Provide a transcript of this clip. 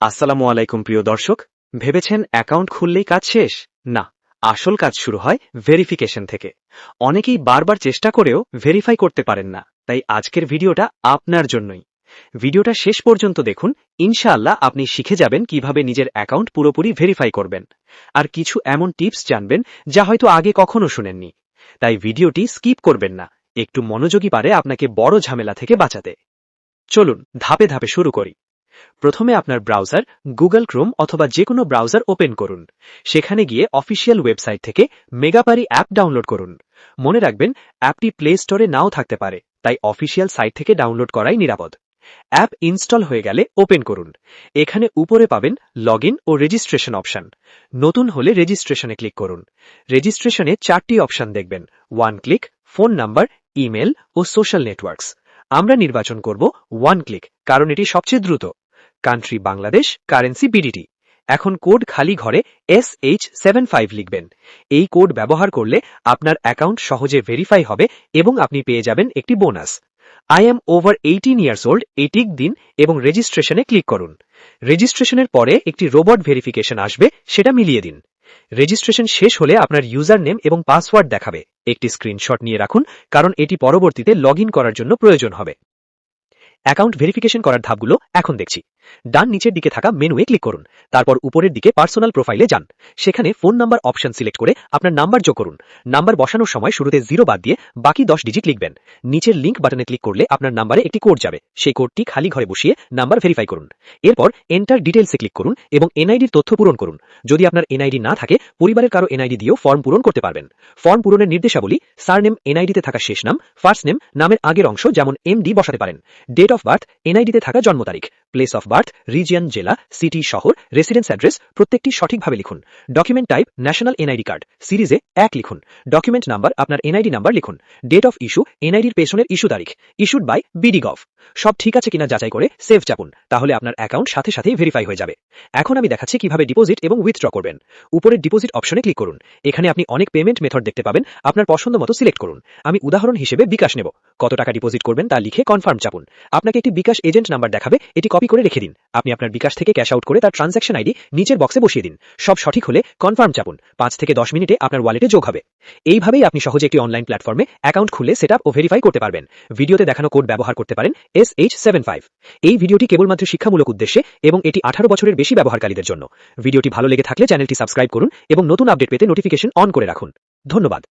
আসসালামু আলাইকুম, প্রিয় দর্শক। ভেবেছেন অ্যাকাউন্ট খুললেই কাজ শেষ? না, আসল কাজ শুরু হয় ভেরিফিকেশন থেকে। অনেকেই বারবার চেষ্টা করেও ভেরিফাই করতে পারেন না, তাই আজকের ভিডিওটা আপনার জন্যই। ভিডিওটা শেষ পর্যন্ত দেখুন, ইনশাআল্লাহ আপনি শিখে যাবেন কীভাবে নিজের অ্যাকাউন্ট পুরোপুরি ভেরিফাই করবেন। আর কিছু এমন টিপস জানবেন, যা হয়তো আগে কখনো শুনেননি। তাই ভিডিওটি স্কিপ করবেন না, একটু মনোযোগী পারে আপনাকে বড় ঝামেলা থেকে বাঁচাতে। চলুন, ধাপে ধাপে শুরু করি। প্রথমে আপনার ব্রাউজার গুগল ক্রোম অথবা যে কোনো ব্রাউজার ওপেন করুন। সেখানে গিয়ে অফিসিয়াল ওয়েবসাইট থেকে মেগাপারি অ্যাপ ডাউনলোড করুন। মনে রাখবেন, অ্যাপটি প্লে স্টোরে নাও থাকতে পারে, তাই অফিসিয়াল সাইট থেকে ডাউনলোড করাই নিরাপদ। অ্যাপ ইনস্টল হয়ে গেলে ওপেন করুন। এখানে উপরে পাবেন লগ ও রেজিস্ট্রেশন অপশন। নতুন হলে রেজিস্ট্রেশনে ক্লিক করুন। রেজিস্ট্রেশনে চারটি অপশন দেখবেন, one click, phone number, email ও সোশ্যাল নেটওয়ার্কস। আমরা নির্বাচন করব ওয়ান ক্লিক, কারণ এটি সবচেয়ে দ্রুত। কান্ট্রি বাংলাদেশ কারেন্সি বিডিটি এখন কোড খালি ঘরে এস এইচ সেভেন ফাইভ লিখবেন। এই কোড ব্যবহার করলে আপনার অ্যাকাউন্ট সহজে ভেরিফাই হবে এবং আপনি পেয়ে যাবেন একটি bonus I am over eighteen years old এটিক দিন এবং রেজিস্ট্রেশনে ক্লিক করুন। রেজিস্ট্রেশনের পরে একটি রোবট ভেরিফিকেশন আসবে, সেটা মিলিয়ে দিন। রেজিস্ট্রেশন শেষ হলে আপনার ইউজার নেম এবং পাসওয়ার্ড দেখাবে। একটি স্ক্রিনশট নিয়ে রাখুন, কারণ এটি পরবর্তীতে লগ করার জন্য প্রয়োজন হবে। অ্যাকাউন্ট ভেরিফিকেশন করার ধাপগুলো এখন দেখছি। ডান নিচের দিকে থাকা মেনুয়ে ক্লিক করুন। তারপর উপরের দিকে পার্সোনাল প্রোফাইলে যান। সেখানে ফোন নাম্বার অপশন সিলেক্ট করে আপনার নাম্বার যোগ করুন। নাম্বার বসানোর সময় শুরুতে জিরো বাদ দিয়ে বাকি দশ ডিজিট লিখবেন। নিচের লিঙ্ক বাটনে ক্লিক করলে আপনার নাম্বারে একটি কোড যাবে। সেই কোডটি খালি ঘরে বসিয়ে নাম্বার ভেরিফাই করুন। এরপর এন্টার ডিটেলসে ক্লিক করুন এবং এনআইডির তথ্য পূরণ করুন। যদি আপনার এনআইডি না থাকে, পরিবারের কারও এনআইডি দিয়েও ফর্ম পূরণ করতে পারবেন। ফর্ম পূরণের নির্দেশাবলী সারনেম এনআইডিতে থাকা শেষ নাম, ফার্স্ট নেম, নামের আগের অংশ যেমন এমডি বসাতে পারেন। ডেট অফ বার্থ, এনআইডিতে থাকা জন্ম তারিখ। প্লেস অফ বার্থ রিজিয়ন জেলা সিটি শহর রেসিডেন্স অ্যাড্রেস প্রত্যেকটি সঠিকভাবে লিখুন। Document type national NID card সিরিজে এক লিখুন। ডকুমেন্ট নাম্বার আপনার এনআইডি নাম্বার লিখুন। ডেট অফ ইস্যু এনআইডির পেছনের ইস্যু তারিখ ইস্যুড বাই বিডি গভ সব ঠিক আছে কিনা যাচাই করে সেভ চাপুন, তাহলে আপনার অ্যাকাউন্ট সাথে সাথেই ভেরিফাই হয়ে যাবে। এখন আমি দেখাচ্ছি কীভাবে ডিপোজিট এবং উইথড্র করবেন। উপরের ডিপোজিট অপশনে ক্লিক করুন। এখানে আপনি অনেক পেমেন্ট মেথড দেখতে পাবেন। আপনার পছন্দ মতো সিলেক্ট করুন। আমি উদাহরণ হিসেবে বিকাশ নেব। কত টাকা ডিপোজিট করবেন তা লিখে কনফার্ম চাপুন। আপনাকে একটি বিকাশ এজেন্ট নাম্বার দেখাবে। এটি কপি করে রেখে দিন। আপনি আপনার বিকাশ থেকে ক্যাশ আউট করে তার ট্রানজ্যাকশন আইডি নিচের বক্সে বসিয়ে দিন। সব সঠিক হলে কনফার্ম চাপুন। পাঁচ থেকে দশ মিনিটে আপনার ওয়ালেটে যোগ হবে। এইভাবেই আপনি সহজে একটি অনলাইন প্ল্যাটফর্মে অ্যাকাউন্ট খুলে সেট ও ভেরিফাই করতে পারবেন। ভিডিওতে দেখানো কোড ব্যবহার করতে পারেন এস এইচ সেভেন ফাইভ এই ভিডিওটি কেবলমাত্র শিক্ষামূলক উদ্দেশ্যে এবং এটি আঠারো বছরের বেশি ব্যবহারকারীদের জন্য। ভিডিওটি ভালো লেগে থাকলে চ্যানেলটি সাবস্ক্রাইব করুন এবং নতুন আপডেট পেতে নোটিফিকেশন অন করে রাখুন। ধন্যবাদ।